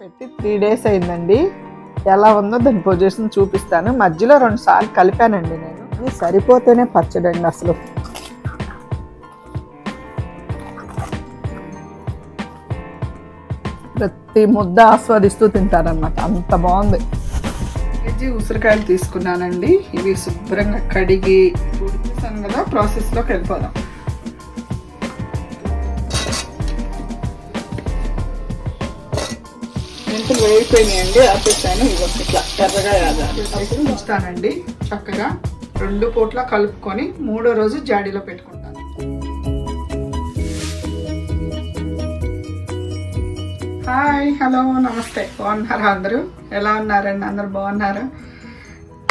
పెట్టి three days అయిందండి. ఎలా ఉందో దాని పొజిషన్ చూపిస్తాను. మధ్యలో రెండు సార్లు కలిపానండి నేను. ఇది సరిపోతేనే పచ్చడండి అసలు. ప్రతి ముద్ద ఆస్వాదిస్తూ తింటారనమాట అంత బాగుంది. కేజీ ఉసిరికాయలు తీసుకున్నానండి. ఇవి శుభ్రంగా కడిగి ఉడికిస్తాను కదా ప్రాసెస్లోకి వెళ్ళిపోదాం. మెంతులు వేగిపోయినాయండి ఆపేసాను ఇవ్వండి ఇట్లా ఎర్రగా అప్పుడు ఉంచుతానండి చక్కగా రెండు పూట్ల కలుపుకొని మూడో రోజు జాడీలో పెట్టుకుంటాను. హాయ్ హలో నమస్తే. బాగున్నారా అందరూ? ఎలా ఉన్నారండి? అందరు బాగున్నారా?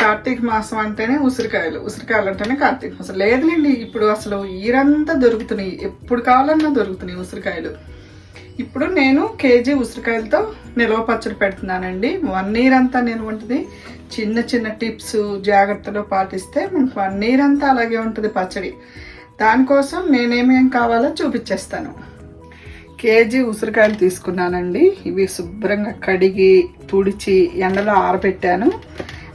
కార్తీక మాసం అంటేనే ఉసిరికాయలు. ఉసిరికాయలు అంటేనే కార్తీక మాసం. లేదులేండి ఇప్పుడు అసలు ఈరంతా దొరుకుతున్నాయి. ఎప్పుడు కావాలన్నా దొరుకుతున్నాయి ఉసిరికాయలు. ఇప్పుడు నేను కేజీ ఉసిరికాయలతో నిల్వ పచ్చడి పెడుతున్నానండి. వన్ ఇయర్ అంతా నేను ఉంటుంది చిన్న చిన్న టిప్స్ జాగ్రత్తలు పాటిస్తే మనకు వన్ ఇయర్ అంతా అలాగే ఉంటుంది పచ్చడి. దానికోసం నేనేమేం కావాలో చూపించేస్తాను కేజీ ఉసిరికాయలు తీసుకున్నానండి. ఇవి శుభ్రంగా కడిగి తుడిచి ఎండలో ఆరబెట్టాను.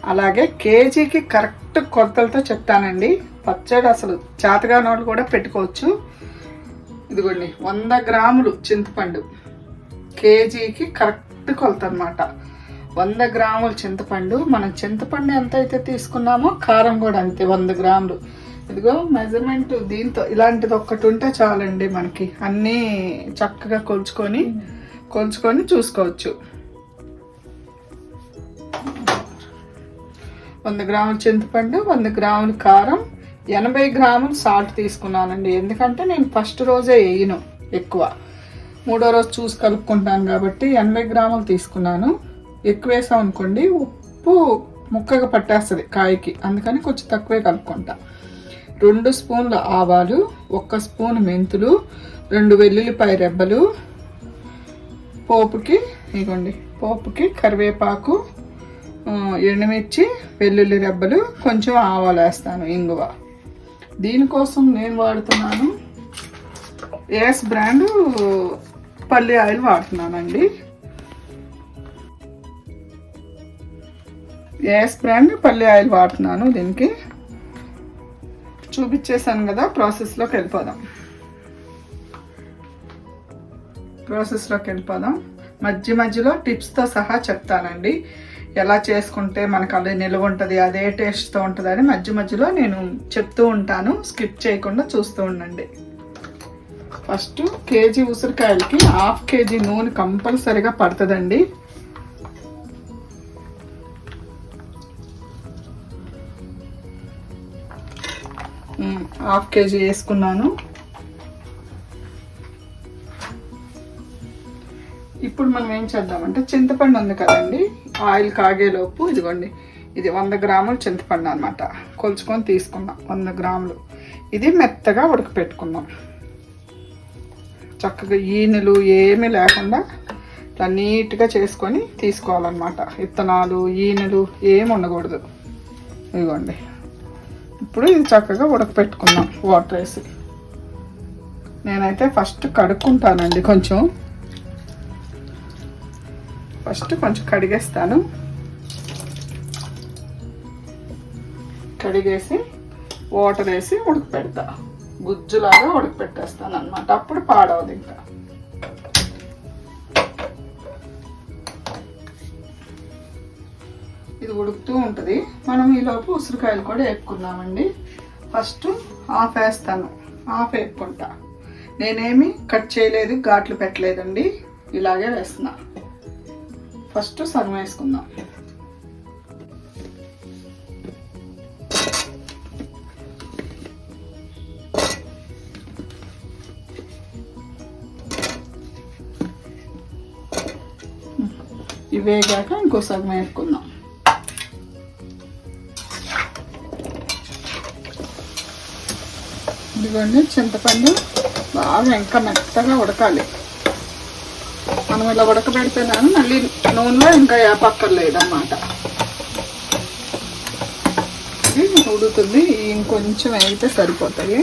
అలాగే కేజీకి కరెక్ట్ కొలతలతో చెప్తానండి. పచ్చడి అసలు చేతగాని వాళ్ళు కూడా పెట్టుకోవచ్చు. ఇదిగోండి వంద గ్రాములు చింతపండు. కేజీకి కరెక్ట్ కొలత అనమాట వంద గ్రాములు చింతపండు. మనం చింతపండు ఎంత అయితే తీసుకున్నామో కారం కూడా అంతే వంద గ్రాములు. ఇదిగో మెజర్మెంట్ దీంతో ఇలాంటిది ఒక్కటి ఉంటే చాలండి మనకి. అన్నీ చక్కగా కొలుచుకొని కొలుచుకొని చూసుకోవచ్చు. వంద గ్రాముల చింతపండు వంద గ్రాముల కారం ఎనభై గ్రాములు సాల్ట్ తీసుకున్నానండి. ఎందుకంటే నేను ఫస్ట్ రోజే వేయను ఎక్కువ. మూడో రోజు చూసి కలుపుకుంటాను కాబట్టి ఎనభై గ్రాములు తీసుకున్నాను. ఎక్కువ వేసాం అనుకోండి ఉప్పు ముక్కగా పట్టేస్తుంది కాయకి. అందుకని కొంచెం తక్కువే కలుపుకుంటా. రెండు స్పూన్ల ఆవాలు ఒక్క స్పూన్ మెంతులు రెండు వెల్లుల్లిపాయ రెబ్బలు పోపుకి ఇగోండి పోపుకి కరివేపాకు ఎండుమిర్చి వెల్లుల్లి రెబ్బలు కొంచెం ఆవాలు వేస్తాను ఇంగువ. దీనికోసం నేను వాడుతున్నాను. ఏఎస్ బ్రాండ్ పల్లి ఆయిల్ వాడుతున్నానండి. ఏఎస్ బ్రాండ్ పల్లి ఆయిల్ వాడుతున్నాను దీనికి. చూపించేశాను కదా ప్రాసెస్లోకి వెళ్ళిపోదాం. ప్రాసెస్లోకి వెళ్ళిపోదాం. మధ్య మధ్యలో టిప్స్తో సహా చెప్తానండి. ఎలా చేసుకుంటే మనకు అది నిలువ ఉంటుంది అదే టేస్ట్తో ఉంటుంది అని మధ్య మధ్యలో నేను చెప్తూ ఉంటాను. స్కిప్ చేయకుండా చూస్తూ ఉండండి. ఫస్ట్ కేజీ ఉసిరికాయలకి హాఫ్ కేజీ నూనె కంపల్సరిగా పడుతుందండి. హాఫ్ కేజీ వేసుకున్నాను. ఇప్పుడు మనం ఏం చేద్దామంటే చింతపండు ఉంది కదండి. ఆయిల్ కాగేలోపు ఇదిగోండి. ఇది వంద గ్రాములు చింతపండు అనమాట కొలుచుకొని తీసుకున్నాం వంద గ్రాములు. ఇది మెత్తగా ఉడకపెట్టుకున్నాం. చక్కగా ఈనెలు ఏమీ లేకుండా ఇట్లా నీట్గా చేసుకొని తీసుకోవాలన్నమాట. విత్తనాలు ఈనెలు ఏమి ఉండకూడదు. ఇదిగోండి. ఇప్పుడు ఇది చక్కగా ఉడకపెట్టుకున్నాం వాటర్ వేసి. నేనైతే ఫస్ట్ కడుక్కుంటానండి కొంచెం. ఫస్ట్ కొంచెం కడిగేస్తాను. కడిగేసి వాటర్ వేసి ఉడకపెడతా. గుజ్జులాగా ఉడకపెట్టేస్తాను అనమాట అప్పుడు పాడవదు ఇంకా. ఇది ఉడుకుతూ ఉంటుంది. మనం ఈలోపు ఉసిరికాయలు కూడా వేపుకుందామండి. ఫస్ట్ ఆఫ్ వేస్తాను. ఆఫ్ వేపుకుంటా. నేనేమి కట్ చేయలేదు ఘాట్లు పెట్టలేదండి. ఇలాగే వేస్తున్నాను ఫస్ట్ సగం వేసుకుందాం. ఇవేగాక ఇంకో సగం వేసుకుందాం. ఇదిగోండి చింతపండు బాగా ఇంకా మెత్తగా ఉడకాలి. మనం ఇలా ఉడకబెడితేనాను మళ్ళీ నూనెలో ఇంకా వేపక్కర్లేదన్నమాట ఉడుతుంది. ఇంకొంచెం అయితే సరిపోతాయి.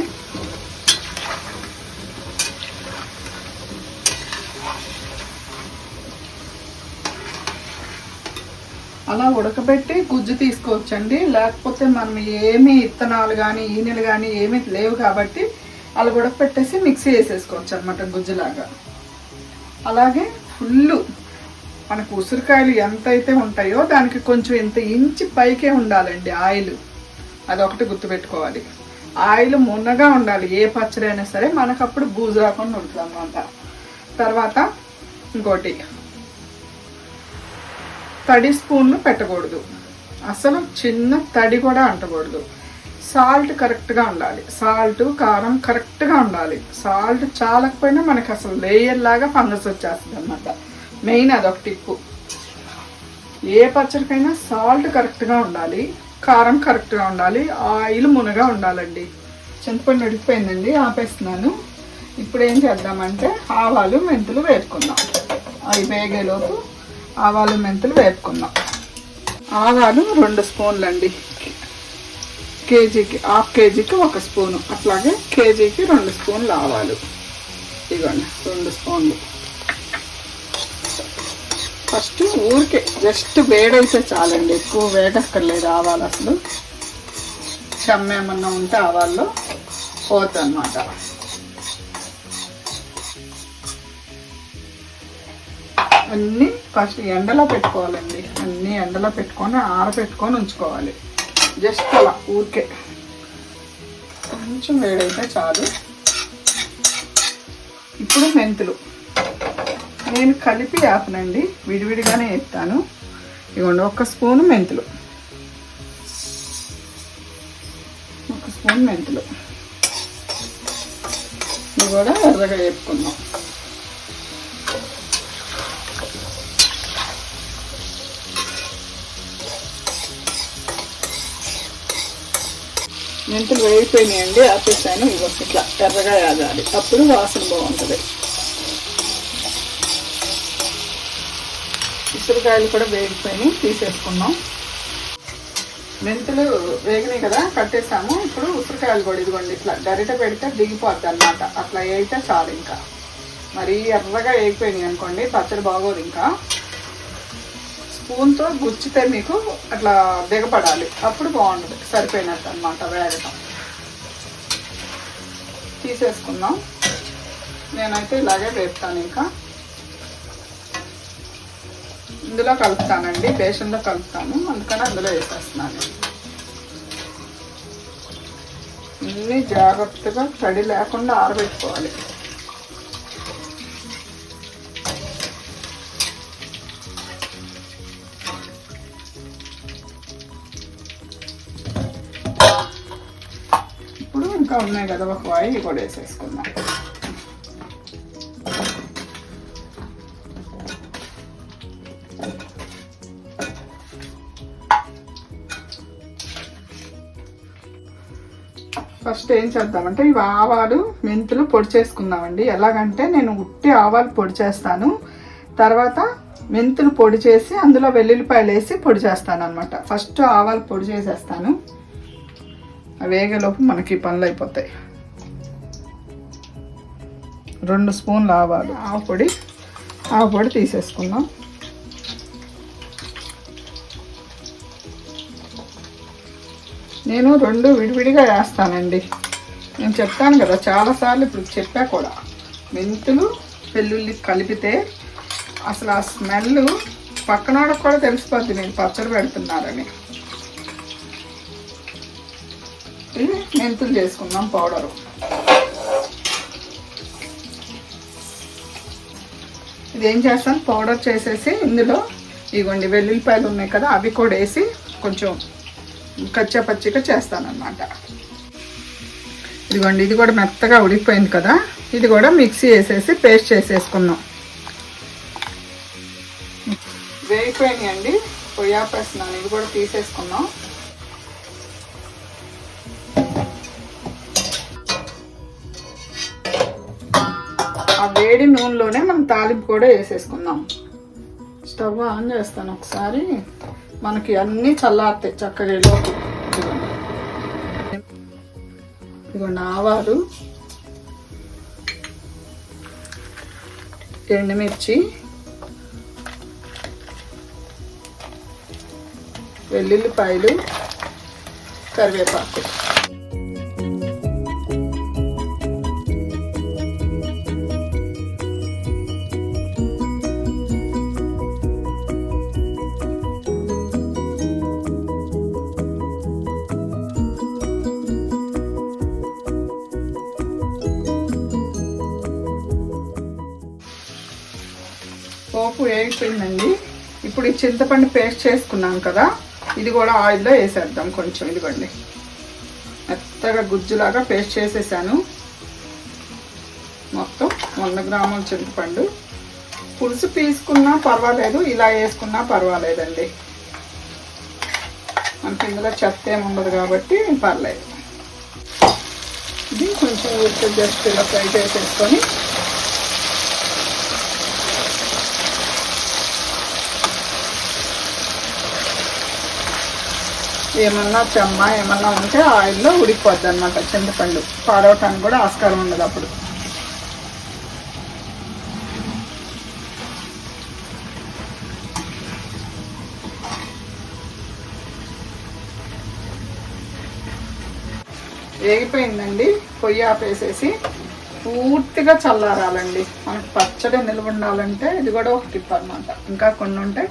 అలా ఉడకబెట్టి గుజ్జు తీసుకోవచ్చండి. లేకపోతే మనం ఏమి ఇత్తనాలు కానీ ఈనెలు కానీ ఏమీ లేవు కాబట్టి అలా ఉడకపెట్టేసి మిక్సీ వేసేసుకోవచ్చు అనమాట గుజ్జులాగా. అలాగే ఫుల్ మనకు ఉసిరికాయలు ఎంత అయితే ఉంటాయో దానికి కొంచెం ఇంత ఇంచి పైకే ఉండాలండి ఆయిల్. అదొకటి గుర్తుపెట్టుకోవాలి. ఆయిల్ మున్నగా ఉండాలి. ఏ పచ్చడి అయినా సరే మనకు అప్పుడు బూజు రాకుండా ఉంటుంది అనమాట తర్వాత ఇంకోటి తడి స్పూన్లు పెట్టకూడదు. అసలు చిన్న తడి కూడా అంటకూడదు. సాల్ట్ కరెక్ట్గా ఉండాలి. సాల్ట్ కారం కరెక్ట్గా ఉండాలి. సాల్ట్ చాలకపోయినా మనకి అసలు లేయర్ లాగా ఫంగస్ వచ్చేస్తుంది అనమాట మెయిన్ అదొక టిప్పు. ఏ పచ్చడికైనా సాల్ట్ కరెక్ట్గా ఉండాలి కారం కరెక్ట్గా ఉండాలి ఆయిల్ మునగా ఉండాలండి. చింతపండు ఉడికిపోయిందండి ఆపేస్తున్నాను. ఇప్పుడు ఏం చేద్దామంటే ఆవాలు మెంతులు వేపుకుందాం. అవి వేగేలోపు ఆవాలు మెంతులు వేపుకుందాం. ఆవాలు రెండు స్పూన్లు అండి కేజీకి హాఫ్ కేజీకి ఒక స్పూను. అట్లాగే కేజీకి రెండు స్పూన్లు ఆవాలు. ఇదిగోండి రెండు స్పూన్లు. ఫస్ట్ ఊరికే జస్ట్ వేడైతే చాలండి. ఎక్కువ వేడక్కర్లేదు ఆవాలు అసలు. చెమ్మేమన్నా ఉంటే ఆవాల్లో పోతుంది అన్నీ ఫస్ట్ ఎండలో పెట్టుకోవాలండి. అన్నీ ఎండలో పెట్టుకొని ఆరబెట్టుకొని ఉంచుకోవాలి. జస్ట్ అలా ఊరికే. కొంచెం వేడైతే చాలు. ఇప్పుడు మెంతులు. నేను కలిపి ఆపనండి విడివిడిగానే వేస్తాను ఇవ్వండి ఒక స్పూన్ మెంతులు. ఒక స్పూన్ మెంతులు. ఇవి కూడా ఎర్రగా వేపుకుందాం. మెంతులు వేగిపోయినాయండి ఆపేసాను. ఇవ్వ ఇట్లా ఎర్రగా యాగాలి. అప్పుడు వాసన బాగుంటుంది. ఉసిరికాయలు కూడా వేగిపోయినాయి తీసేసుకున్నాం. మెంతులు వేగినాయి కదా కట్టేసాము. ఇప్పుడు ఉసిరికాయలు కూడా ఇదిగోండి ఇట్లా గరిట పెడితే దిగిపోద్ది అనమాట అట్లా వేయితే చాలు ఇంకా. మరీ ఎర్రగా వేగిపోయినాయి అనుకోండి పచ్చడి బాగోదు ఇంకా. స్పూన్తో గుచ్చితే మీకు అట్లా దిగపడాలి. అప్పుడు బాగుంటుంది. సరిపోయినట్టు అనమాట వేగటం తీసేసుకుందాం. నేనైతే ఇలాగే వేపుతాను ఇంకా. ఇందులో కలుపుతానండి. బేసన్లో కలుపుతాను. అందుకని అందులో వేసేస్తున్నాను. అన్నీ జాగ్రత్తగా తడి లేకుండా ఆరబెట్టుకోవాలి. ఇంకా ఉన్నాయి కదా ఒక ఆయిల్ ఇవి కూడా వేసేసుకుందాం. ఫస్ట్ ఏం చేద్దామంటే ఇవి ఆవాలు మెంతులు పొడి చేసుకుందామండి. ఎలాగంటే నేను ఉట్టి ఆవాలు పొడి చేస్తాను. తర్వాత మెంతులు పొడి చేసి అందులో వెల్లుల్లిపాయలు వేసి పొడి చేస్తాను అనమాట ఫస్ట్ ఆవాలు పొడి చేసేస్తాను. వేగేలోపు మనకి పనులు అయిపోతాయి రెండు స్పూన్లు ఆవాలు. ఆవు పొడి. ఆవు పొడి తీసేసుకుందాం. నేను రెండు విడివిడిగా వేస్తానండి. నేను చెప్తాను కదా చాలాసార్లు ఇప్పుడు చెప్పా కూడా. మెంతులు వెల్లుల్లి కలిపితే అసలు ఆ స్మెల్ పక్కనాడకు కూడా తెలిసిపోద్ది నేను పచ్చడి పెడుతున్నారని. కాబట్టి మెంతులు చేసుకుందాం పౌడరు ఇది ఏం చేస్తాను పౌడర్ చేసేసి ఇందులో ఇగోండి వెల్లుల్లిపాయలు ఉన్నాయి కదా అవి కూడా వేసి కొంచెం కచ్చా పచ్చిగా చేస్తానన్నమాట. ఇదిగోండి ఇది కూడా మెత్తగా ఉడికిపోయింది కదా ఇది కూడా మిక్సీ వేసేసి పేస్ట్ చేసేసుకుందాం. వేగిపోయినాయండి పొయ్యాపేస్తున్నాను ఇది కూడా తీసేసుకుందాం. వేడి నూనెలోనే మనం తాలింపు కూడా వేసేసుకుందాం. స్టవ్ ఆన్ చేస్తాను ఒకసారి. మనకి అన్నీ చల్లారుతాయి చక్కగా లోపు ఇదిగోండి ఆవాలు ఎండుమిర్చి వెల్లుల్లిపాయలు కరివేపాకు. పోపు ఇప్పుడు ఈ చింతపండు పేస్ట్ చేసుకున్నాం కదా ఇది కూడా ఆయిల్లో వేసేద్దాం కొంచెం ఇదిగోండి. మెత్తగా గుజ్జులాగా పేస్ట్ చేసేసాను. మొత్తం వంద గ్రాముల చింతపండు. పులుసు తీసుకున్నా పర్వాలేదు ఇలా వేసుకున్నా పర్వాలేదండి. మనకి ఇందులో చెత్త ఏముండదు కాబట్టి పర్లేదు. ఇది కొంచెం జస్ట్ ఇలా ఫ్రై చేసేసుకొని ఏమన్నా చెమ్మ ఏమన్నా ఉంటే ఆయిల్లో ఉడికిపోద్ది అనమాట చింతపండు పాడవటానికి కూడా ఆస్కారం ఉండదు అప్పుడు. వేగిపోయిందండి. పొయ్యి ఆపేసేసి పూర్తిగా చల్లారాలండి. మనకు పచ్చడి నిల్వ ఉండాలంటే ఇది కూడా ఒక టిప్ అనమాట ఇంకా కొన్ని ఉంటే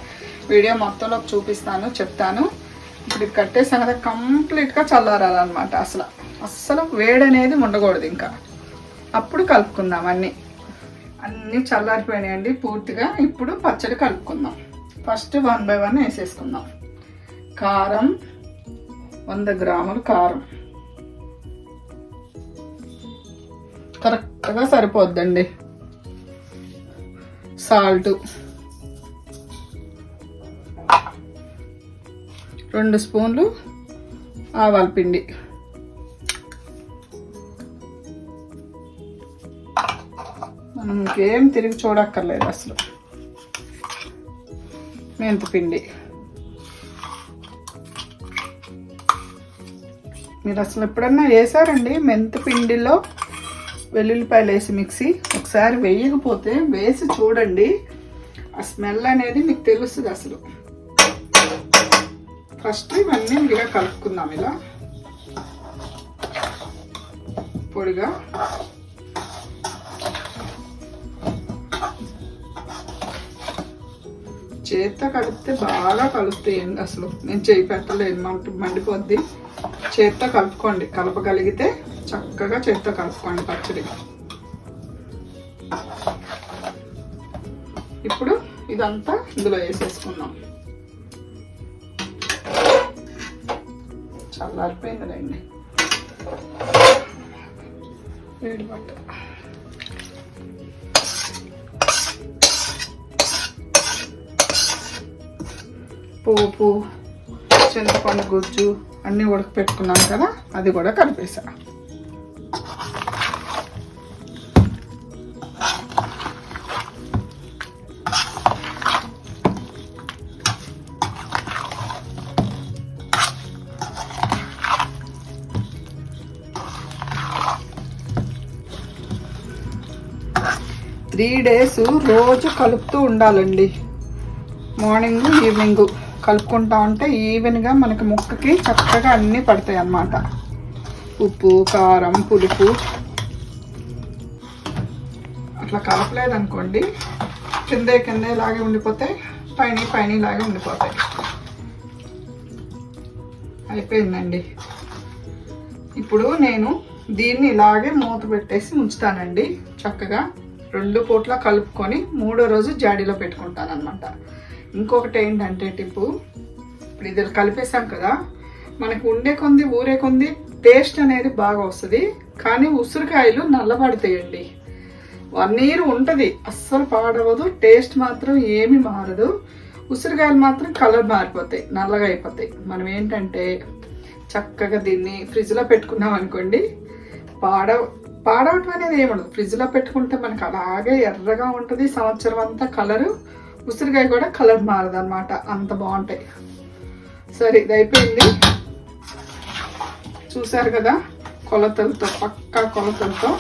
వీడియో మొత్తంలో చూపిస్తాను చెప్తాను. ఇప్పుడు ఇది కట్టేసాం కదా కంప్లీట్గా చల్లారాలన్నమాట. అసలు అస్సలు వేడి అనేది ఉండకూడదు ఇంకా. అప్పుడు కలుపుకుందాం అన్నీ. అన్నీ చల్లారిపోయినాయండి పూర్తిగా. ఇప్పుడు పచ్చడి కలుపుకుందాం. ఫస్ట్ వన్ బై వన్ వేసేసుకుందాం. కారం వంద గ్రాములు కారం. కరెక్ట్గా సరిపోద్దండి. సాల్ట్. రెండు స్పూన్లు ఆవాల పిండి. మనం ఇంకేం తిరిగి చూడక్కర్లేదు అసలు. మెంతిపిండి మీరు అసలు ఎప్పుడన్నా వేసారండి మెంతిపిండిలో వెల్లుల్లిపాయలు వేసి మిక్సీ? ఒకసారి వేయకపోతే వేసి చూడండి. ఆ స్మెల్ అనేది మీకు తెలుస్తుంది అసలు. ఫస్ట్ ఇవన్నీ ఇలా కలుపుకుందాం ఇలా. పొడిగా. చేత్తో కలిపితే బాగా కలుస్తాయండి అసలు. నేను చేయి పెట్టలేను మంట మండిపోద్ది. చేత్తో కలుపుకోండి కలపగలిగితే చక్కగా చేత్తో కలుపుకోండి పచ్చడి. ఇప్పుడు ఇదంతా ఇందులో వేసేసుకుందాం. చల్లారిపోయిందిలేండి వేడి పోపు చింతపండు గుజ్జు అన్నీ ఉడకపెట్టుకున్నాం కదా అది కూడా కలిపేసా త్రీ డేస్ రోజు కలుపుతూ ఉండాలండి. మార్నింగ్ ఈవినింగ్ కలుపుకుంటా ఉంటే ఈవెన్గా మనకి ముక్కకి చక్కగా అన్నీ పడతాయి అన్నమాట. ఉప్పు కారం పులుపు. అట్లా కలపలేదనుకోండి కిందే కిందే లాగే ఉండిపోతాయి పైన పైన లాగే ఉండిపోతాయి. అయిపోయిందండి. ఇప్పుడు నేను దీన్ని ఇలాగే మూత పెట్టేసి ఉంచుతానండి చక్కగా రెండు పూట్ల కలుపుకొని మూడో రోజు జాడీలో పెట్టుకుంటాను అనమాట ఇంకొకటి ఏంటంటే టిప్పు ఇప్పుడు ఇది కలిపేసాం కదా మనకు ఉండే కొంది ఊరే కొంది టేస్ట్ అనేది బాగా వస్తుంది కానీ ఉసిరికాయలు నల్లబడతాయండి. వన్ ఇయర్ ఉంటుంది అస్సలు పాడవదు టేస్ట్ మాత్రం ఏమీ మారదు. ఉసిరికాయలు మాత్రం కలర్ మారిపోతాయి నల్లగా అయిపోతాయి. మనం ఏంటంటే చక్కగా దీన్ని ఫ్రిడ్జ్లో పెట్టుకున్నాం అనుకోండి పాడ పాడవటం అనేది ఏముండదు ఫ్రిడ్జ్లో పెట్టుకుంటే మనకు అలాగే ఎర్రగా ఉంటుంది. సంవత్సరం అంతా కలరు ఉసిరికాయ కూడా కలర్ మారదు అనమాట అంత బాగుంటాయి. సరే ఇది అయిపోయింది. చూసారు కదా కొలతలతో పక్కా కొలతలతో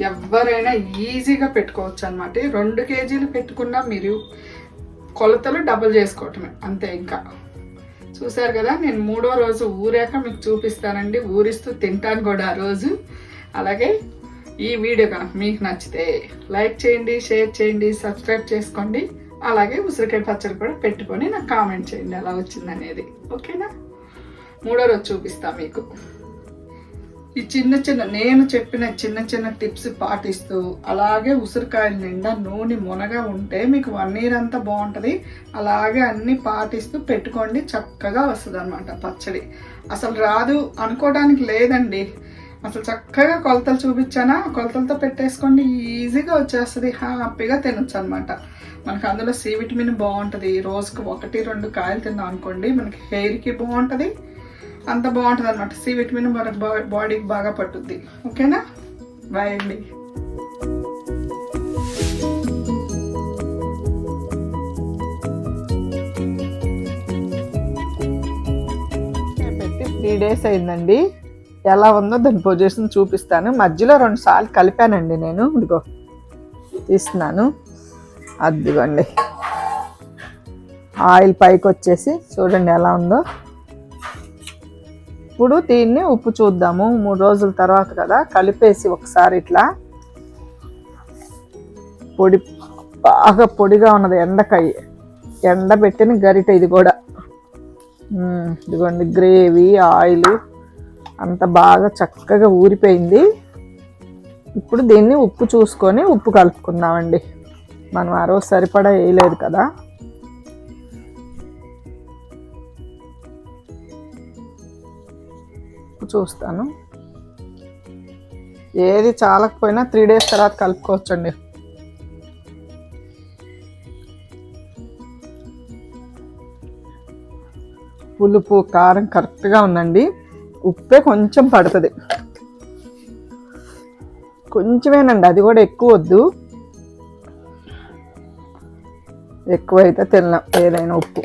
ఎవరైనా ఈజీగా పెట్టుకోవచ్చు అనమాట రెండు కేజీలు పెట్టుకున్నా మీరు కొలతలు డబుల్ చేసుకోవటమే అంతే ఇంకా. చూసారు కదా నేను మూడో రోజు ఊరాక మీకు చూపిస్తానండి. ఊరిస్తూ తింటాను కూడా ఆ రోజు. అలాగే ఈ వీడియో కనుక మీకు నచ్చితే లైక్ చేయండి షేర్ చేయండి సబ్స్క్రైబ్ చేసుకోండి. అలాగే ఉసిరికాయ పచ్చడి కూడా పెట్టుకొని నాకు కామెంట్ చేయండి ఎలా వచ్చిందనేది. ఓకేనా? మూడో రోజు చూపిస్తా మీకు. ఈ చిన్న చిన్న నేను చెప్పిన చిన్న చిన్న టిప్స్ పాటిస్తూ అలాగే ఉసిరికాయల నిండా నూనె మునగా ఉంటే మీకు వన్ ఇయర్ అంతా బాగుంటుంది. అలాగే అన్నీ పాటిస్తూ పెట్టుకోండి చక్కగా వస్తుంది అనమాట పచ్చడి. అసలు రాదు అనుకోవడానికి లేదండి. అసలు చక్కగా కొలతలు చూపించానా? కొలతలతో పెట్టేసుకోండి ఈజీగా వచ్చేస్తుంది. హ్యాపీగా తినొచ్చు అనమాట మనకు అందులో సి విటమిన్ బాగుంటుంది. రోజుకు ఒకటి రెండు కాయలు తిన్నాం అనుకోండి మనకి హెయిర్కి బాగుంటుంది. అంత బాగుంటుంది అనమాట సి విటమిన్ మన బా- బాడీకి బాగా పట్టుద్ది. ఓకేనా? బాయ్ అండి. పెట్టి త్రీ డేస్ అయిందండి. ఎలా ఉందో దాని పొజిషన్ చూపిస్తాను. మధ్యలో రెండు సార్లు కలిపానండి నేను. ఇదిగో తీస్తున్నాను. అదిగోండి. ఆయిల్ పైకి వచ్చేసి చూడండి ఎలా ఉందో. ఇప్పుడు దీన్ని ఉప్పు చూద్దాము. మూడు రోజుల తర్వాత కదా కలిపేసి ఒకసారి ఇట్లా. పొడి బాగా పొడిగా ఉన్నది ఎండకాయ ఎండబెట్టిన గరిట ఇది కూడా. ఇదిగోండి గ్రేవీ ఆయిల్. అంత బాగా చక్కగా ఊరిపోయింది. ఇప్పుడు దీన్ని ఉప్పు చూసుకొని ఉప్పు కలుపుకుందామండి. మనం ఆ రోజు సరిపడా వేయలేదు కదా. ఉప్పు చూస్తాను. ఏది చాలకపోయినా త్రీ డేస్ తర్వాత కలుపుకోవచ్చండి. పులుపు కారం కరెక్ట్గా ఉందండి. ఉప్పే కొంచెం పడుతుంది. కొంచెమేనండి అది కూడా ఎక్కువ వద్దు. ఎక్కువైతే తిన్నాం ఏదైనా ఉప్పు.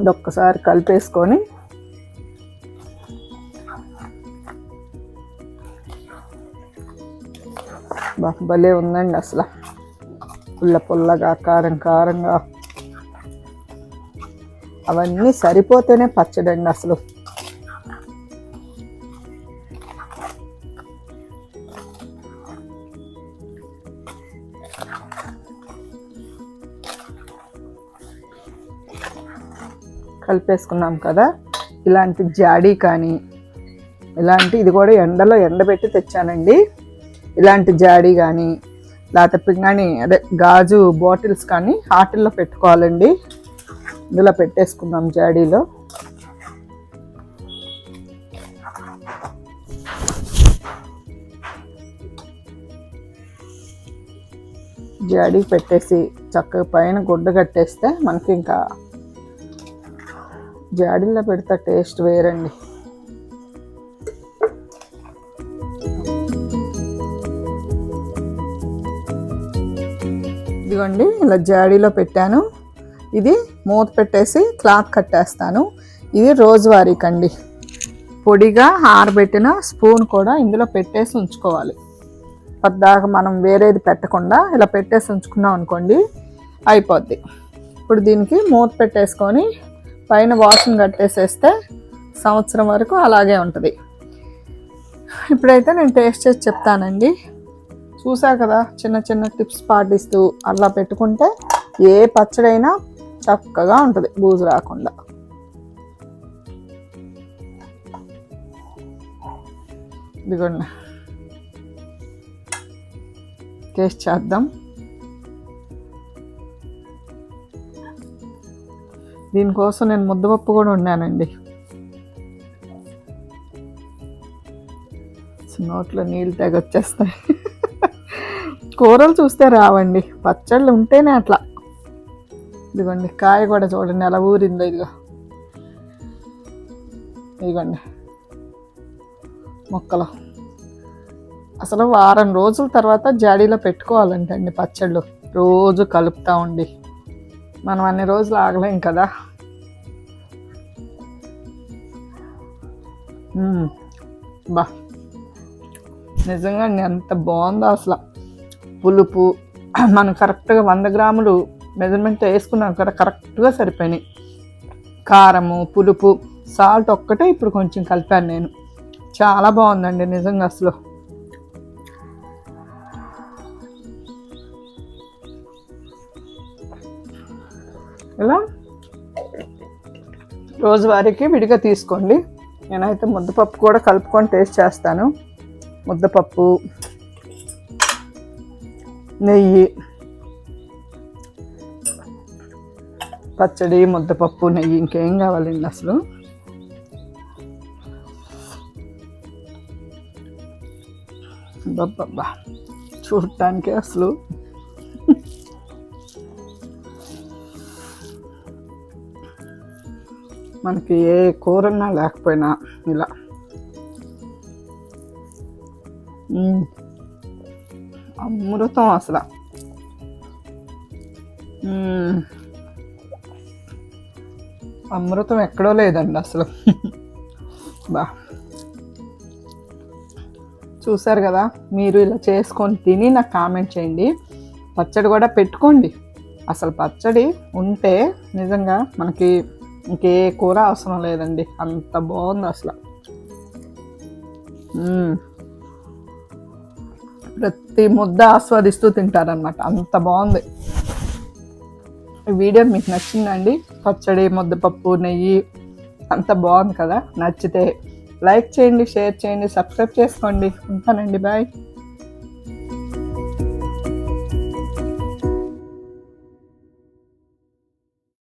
ఇదొక్కసారి కలిపేసుకొని భలే ఉందండి అసలు. పుల్ల పుల్లగా కారం కారంగా. అవన్నీ సరిపోతేనే పచ్చడండి అసలు. కలిపేసుకున్నాం కదా. ఇలాంటి జాడీ కానీ ఇలాంటి ఇది కూడా ఎండలో ఎండబెట్టి తెచ్చానండి. ఇలాంటి జాడీ కానీ లేకపోతే పింగాణి అదే గాజు బాటిల్స్ కానీ హాటిల్లో పెట్టుకోవాలండి. ఇందులో పెట్టేసుకుందాం జాడీలో. జాడీ పెట్టేసి చక్కగా పైన గుడ్డ కట్టేస్తే మనకి ఇంకా జాడీలో పెడితే టేస్ట్ వేరండి. ఇదిగోండి ఇలా జాడీలో పెట్టాను. ఇది మూత పెట్టేసి క్లాత్ కట్టేస్తాను. ఇది రోజువారీ కండి. పొడిగా ఆరబెట్టిన స్పూన్ కూడా ఇందులో పెట్టేసి ఉంచుకోవాలి. పద్దాక మనం వేరేది పెట్టకుండా ఇలా పెట్టేసి ఉంచుకున్నాం అనుకోండి అయిపోద్ది. ఇప్పుడు దీనికి మూత పెట్టేసుకొని పైన వాషింగ్ కట్టేసేస్తే సంవత్సరం వరకు అలాగే ఉంటుంది. ఇప్పుడైతే నేను టేస్ట్ చేసి చెప్తానండి. చూసా కదా చిన్న చిన్న టిప్స్ పాటిస్తూ అలా పెట్టుకుంటే ఏ పచ్చడైనా చక్కగా ఉంటుంది బూజు రాకుండా. ఇదిగోండి. టేస్ట్ చేద్దాం. దీనికోసం నేను ముద్దపప్పు కూడా ఉన్నానండి నోట్లో నీళ్ళు తెగొచ్చేస్తాయి. కూరలు చూస్తే రావండి పచ్చళ్ళు ఉంటేనే అట్లా. ఇదిగోండి కాయ కూడా చూడండి అలా ఊరిందో ఇదిగో. ఇదిగోండి మొక్కలు. అసలు వారం రోజుల తర్వాత జాడీలో పెట్టుకోవాలంటండి పచ్చళ్ళు. రోజు కలుపుతూ ఉండి. మనం అన్ని రోజులు ఆగలేం కదా. బా. నిజంగా అండి ఎంత బాగుందో అసలు. పులుపు మనం కరెక్ట్గా వంద గ్రాములు మెజర్మెంట్ వేసుకున్నాను కదా కరెక్ట్గా సరిపోయినాయి. కారము పులుపు సాల్ట్ ఒక్కటే ఇప్పుడు కొంచెం కలిపాను నేను. చాలా బాగుందండి నిజంగా అసలు. ఇలా రోజువారీకి విడిగా తీసుకోండి. నేనైతే ముద్దపప్పు కూడా కలుపుకొని టేస్ట్ చేస్తాను. ముద్దపప్పు నెయ్యి పచ్చడి ముద్దపప్పు నెయ్యి ఇంకేం కావాలండి అసలు? బాబా చూడటానికి అసలు. మనకి ఏ కూరన్నా లేకపోయినా ఇలా. అమృతం అసలు. అమృతం ఎక్కడో లేదండి అసలు. బా. చూసారు కదా మీరు ఇలా చేసుకొని తిని నాకు కామెంట్ చేయండి. పచ్చడి కూడా పెట్టుకోండి. అసలు పచ్చడి ఉంటే నిజంగా మనకి ఇంకే కూర అవసరం లేదండి. అంత బాగుంది అసలు. ప్రతి ముద్ద ఆస్వాదిస్తూ తింటారనమాట అంత బాగుంది. వీడియో మీకు నచ్చిందండి పచ్చడి ముద్దపప్పు నెయ్యి అంత బాగుంది కదా? నచ్చితే లైక్ చేయండి షేర్ చేయండి సబ్స్క్రైబ్ చేసుకోండి. ఉంటానండి బాయ్.